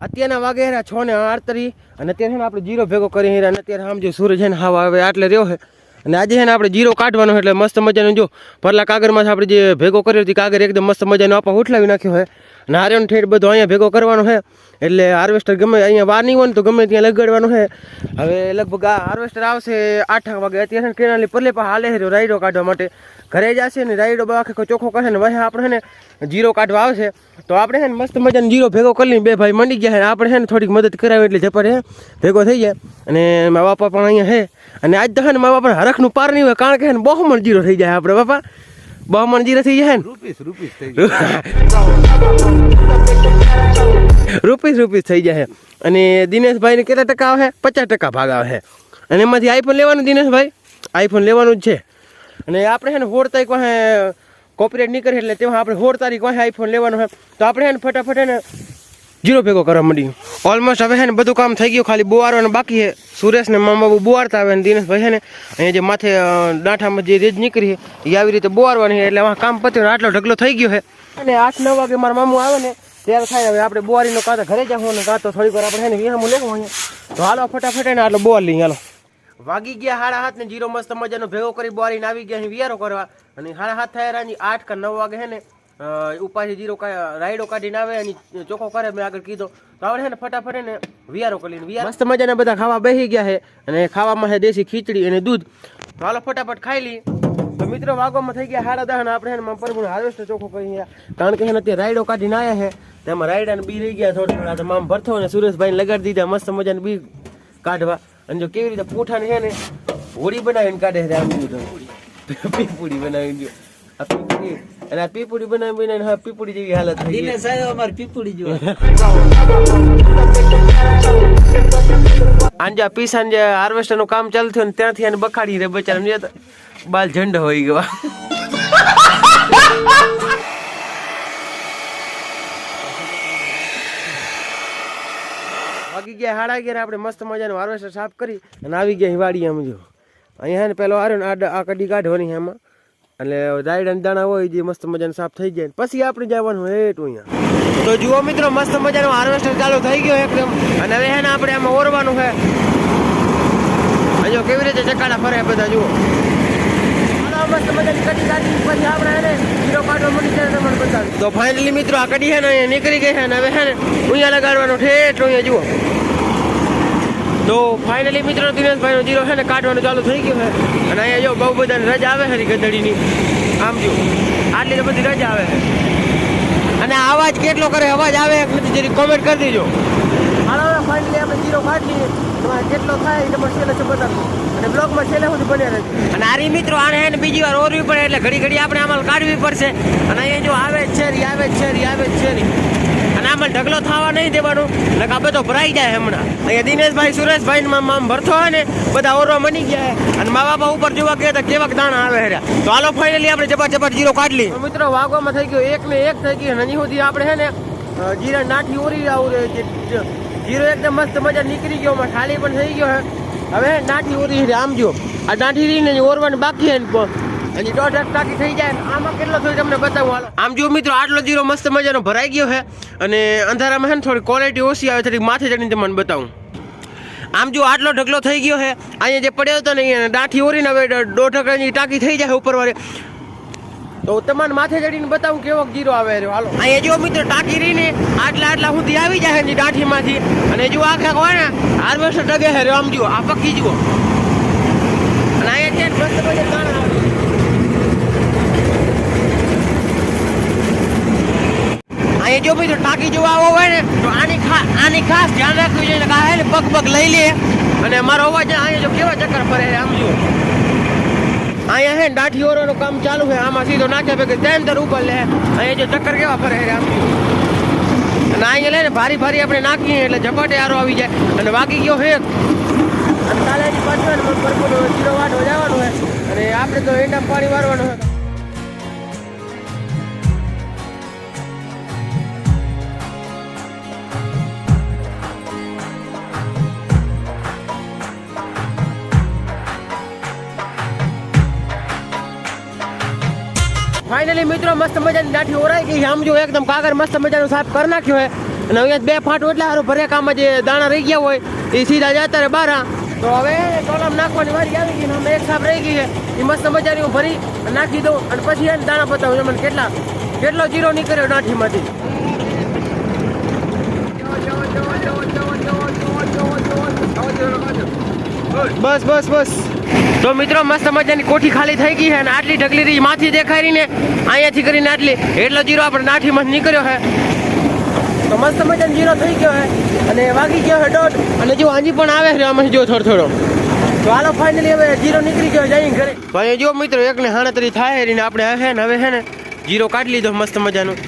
અત્યારના વાગે હેરા છ ને આડતરી અને અત્યારે છે ને આપણે જીરો ભેગો કરી હેરા અને અત્યારે આમ જો સૂરજ છે ને હાવ આટલે રહ્યો છે અને આજે છે ને આપણે જીરો કાઢવાનો એટલે મસ્ત મજાનો જો, પરલા કાગરમાં આપણે જે ભેગો કર્યો હતી કાગર એકદમ મસ્ત મજાનો આપણે ઉઠલાવી નાખ્યો છે અને આર્યન ઠેઠ બધો અહીંયા ભેગો કરવાનો છે. એટલે હાર્વેસ્ટર ગમે અહીંયા વાર નહીં હોય ને તો ગમે ત્યાં લગાડવાનું છે. હવે લગભગ આ હાર્વેસ્ટર આવશે આઠ વાગે. અત્યારે કેનાલી પરલે પણ હાલે છે રાઈડો કાઢવા માટે. ઘરે જશે ને રાઈડો આખે ચોખ્ખો કરશે ને વહે આપણે ને જીરો કાઢવા આવશે. તો આપણે છે ને મસ્ત મજાનો જીરો ભેગો કરી લઈને બે ભાઈ મંડી ગયા છે. આપણે છે ને થોડીક મદદ કરાવી એટલે જપર છે. ભેગો થઈ જાય. અને મા બાપા પણ અહીંયા છે. અને આજ તો છે ને મા બાપા હરખનું પાર નહીં હોય કારણ કે ને બહુ મણ જીરો થઈ જાય આપણે બાપા. બહુ મણ જીરો થઈ જાય ને. રૂપીસ રૂપીસ થઈ ગયું રૂપીસ રૂપીસ થઈ જાય અને દિનેશભાઈને કેટલા ટકા આવે પચાસ ટકા ભાગ આવે અને એમાંથી આઈફોન લેવાનું દિનેશભાઈ? આઈફોન લેવાનું જ છે. અને આપણે છે ને સોળ તારીખ પાસે કોપરેટ નીકળે એટલે તેમાં આપણે સોળ તારીખ પાસે આઈફોન લેવાનો છે. તો આપણે છે ને ફટાફટ ને જીરો ભેગો કરવા માંડ્યું ઓલમોસ્ટ હવે છે ને બધું કામ થઈ ગયું, ખાલી બોવારવાનું બાકી છે. સુરેશને મામા બાબુ બોવારતા આવે ને દિનેશભાઈ છે ને અહીંયા જે માથે દાંઠામાં જે રેજ નીકળી એ આવી રીતે બોવારવાની એટલે કામ પત્યું આટલો ઢગલો થઈ ગયો છે. અને આઠ નવ વાગે મારા મામું આવે ને ત્યારે થાય હવે આપણે બોવારીનો કાં તો ઘરે જાવ ને કાં તો થોડીક વાર આપણે છે ને વિહામું લેવું અહીંયા તો હાલો ફટાફટ એને આટલો બોર લઈ હાલો. વાગી ગયા હાડા હાથ ને જીરો મસ્ત મજાનો ભેગો કરી બોરીને આવી ગયા અહીં વિયારો કરવા. અને હાડા હાથ થયા રાની આઠ કે નવ વાગે હે ને અ, ઉપાસી જીરો કા- રાયડો કાઢીને આવે અને ચોખ્ખો કરે મેં આગળ કીધો. તો આપણે હે ને ફટાફટ એને વિયારો કરી લઈને વિયાર મસ્ત મજાના બધા ખાવા બેસી ગયા છે અને ખાવામાં છે દેશી ખીચડી અને દૂધ. તો હાલો ફટાફટ ખાઈ લઈએ. તો મિત્રો વાગોમાં થઈ ગયા હાડા દહ આપણે એને ને પરગુણ હાર્વેસ્ટર ચોખ્ખો કરી ગયા કારણ કે એને અત્યારે રાયડો કાઢીને આવ્યા છે. તેમાં રાયડાને બી રહી ગયા થોડા થોડા. તો મામ ભરથો અને સુરેશભાઈને લગાડી દીધા, મસ્ત મજાને બી કાઢવા. અને જો કેવી રીતે પૂઠાને છે ને, હોળી બનાવીને કાઢે છે આમ પૂરી બનાવીને આ પીપુડી અને આ પીપુડી બનાવી બનાવીને હવે પીપુડી જેવી હાલત થઈ ગઈ. સાહેબ અમાર પીપુડી જો આંજા પીસાન જે હાર્વેસ્ટરનું કામ ચાલુ થયું ને ત્યાંથી એને બખાડી રે બચારા બાલ ઝંડ હોઈ ગયો. વાગી ગયા હાડા અગિયાર આપણે મસ્ત મજાનું હાર્વેસ્ટર સાફ કરી અને આવી ગયા વાડી આમ જો. અહીંયા પેલો આર્યો ને આ કડી કાઢવાની એમાં એટલે રાઈડ અને દાણા હોય જે મસ્ત મજાનું સાફ થઈ જાય પછી આપણે જવાનું હેઠું અહીંયા. તો જુઓ મિત્રો મસ્ત મજાનું હાર્વેસ્ટર ચાલુ થઈ ગયો એકદમ. અને હવે એને આપણે આમાં ઓરવાનું છે. અહીંયા કેવી રીતે ચકાડા ફરે બધા જુઓ. મસ્ત મજાની કડી કાઢી પછી આપણે હે જીરો કાઢવા મળી જાય તમને બતાવી તો ફાઇનલી મિત્રો આ કડી છે ને અહીંયા નીકળી ગઈ છે ને હવે છે ને અહીંયા લગાડવાનું ઠેઠ અહીંયા જુઓ. તો ફાઇનલી મિત્રો દિનેશભાઈનો જીરો છે ને કાઢવાનું ચાલુ થઈ ગયું છે. અને અહીંયા જો બહુ બધા રજા આવે છે ગધડીની, આમ જો, આટલી તો બધી રજા આવે છે. અને અવાજ કેટલો કરે, અવાજ આવે એક નથી જરી કોમેન્ટ કરી દેજો. હાલો ફાઇનલી આપણે જીરો કાઢી લઈએ તમારે કેટલો થાય એ તમારે છેલ્લે છે બતાવશું અને બ્લોગમાં છેલ્લે સુધી બન્યા રહેજો. અને આરી મિત્રો આને એને બીજી વાર ઓરવી પડે એટલે ઘડી ઘડી આપણે આમાં કાઢવી પડશે. અને અહીંયા જો આવે છે આવે છે આવે છે આમાં ઢગલો થવા નહીં દેવાનું. એટલે આ તો ભરાઈ જાય હમણાં. અહીંયા દિનેશભાઈ, સુરેશભાઈ મામ ભરતો હોય ને, બધા ઓરવા મની ગયા અને મા બાપા ઉપર જોવા ગયા તો કેવા દાણા આવે હેર્યા તો હાલો ફાઇનલી આપણે જબર જબર જીરો કાઢી મિત્રો, વાગવામાં થઈ ગયો એક ને એક થઈ ગયું હજી સુધી આપણે છે ને જીરા નાખી ઓરી આવું જીરો એકદમ મસ્ત મજા નીકળી ગયો ખાલી પણ થઈ ગયો હે. હવે નાઠી ઓરી આમ જો. આ નાઠી રહીને ઓરવાની બાકી હજી દોઢ એક ટાંકી થઈ જાય ને આમાં કેટલો થયો તમને બતાવું, હાલો. આમ જો મિત્રો, આટલો જીરો મસ્ત મજાનો ભરાઈ ગયો છે અને અંધારામાં છે ને થોડી ક્વોલિટી ઓછી આવે થોડી માથે ચડીને તમને બતાવું. આમ જો આટલો ઢગલો થઈ ગયો છે, અહીંયા જે પડ્યો હતો ને, અહીંયા દાંઠી ઓરીને હવે દોઢ ટકાની ટાંકી થઈ જાય ઉપર વાળે તો તમારે માથે ચડીને બતાવું કેવો જીરો આવે રહ્યો, હાલો. અહીંયા જો મિત્રો, ટાંકી રહીને આટલા આટલા સુધી આવી જાય છે દાંઠીમાંથી. અને જો આખા ને હાર્વેસ્ટર ડગે છે રહ્યો, આમ જુઓ, આ પકી જુઓ અને અહીંયા છે ને મસ્ત મજા દાણા આવે જો મિત્રો ટાંકી જોવા આવો હોય ને, તો આની આની ખાસ ધ્યાન રાખવું જોઈએ. કે આ ને પગ પગ લઈ લે. અને મારો અવાજ અહીંયા જો કેવા ચક્કર છે, આમ જુઓ. અહીંયા હે દાઠી ઓરોનું કામ ચાલુ છે, આમાં સીધો નાખ્યા ભેગી તેમ તર ઉપર લે. અહીંયા જો ચક્કર કેવા ફરે છે, આમ અને અહીંયા લે ને ભારી ભારી આપણે નાખીએ એટલે ઝપાટે આરો આવી જાય. અને વાગી ગયો હે અને કાલે પાછો જીરો વાટો જવાનું હોય અને આપણે તો એના પાણી વારવાનું છે. ફાઇનલી મિત્રો, મસ્ત મજાની દાઠી ઓરાઈ ગઈ. આમ જો એકદમ કાગળ મસ્ત મજાનું સાફ કરી નાખ્યો હોય અને અહીંયા બે ફાટો એટલે સારું ભરેકામાં જે દાણા રહી ગયા હોય. એ સીધા જતા રહે બારા તો હવે કોલમ નાખવાની વારી આવી ગઈ અમે એક સાફ રહી ગઈ છે. એ મસ્ત મજાની હું ભરી નાખી દઉં. અને પછી એને દાણા બતાવું મને કેટલા કેટલો જીરો નીકળ્યો નાઠીમાંથી બસ બસ બસ. તો મિત્રો, મસ્ત મજાની કોઠી ખાલી થઈ ગઈ છે અને આટલી ઢગલી રહી માથી દેખાઈ રહી ને અહીંયાથી કરીને આટલી એટલો જીરો આપણે નાઠીમાં નીકળ્યો છે. તો મસ્ત મજાનો જીરો થઈ ગયો છે અને વાગી ગયો છે દોઢ. અને જો હાજી પણ આવે છે આમાં જો થોડો થોડો. તો હાલો ફાઇનલી હવે જીરો નીકળી ગયો જઈને ઘરે. ભાઈ જો મિત્રો એક ને હાણતરી થાય ને આપણે હે ને હવે હે ને જીરો કાઢી લીધો મસ્ત મજાનું.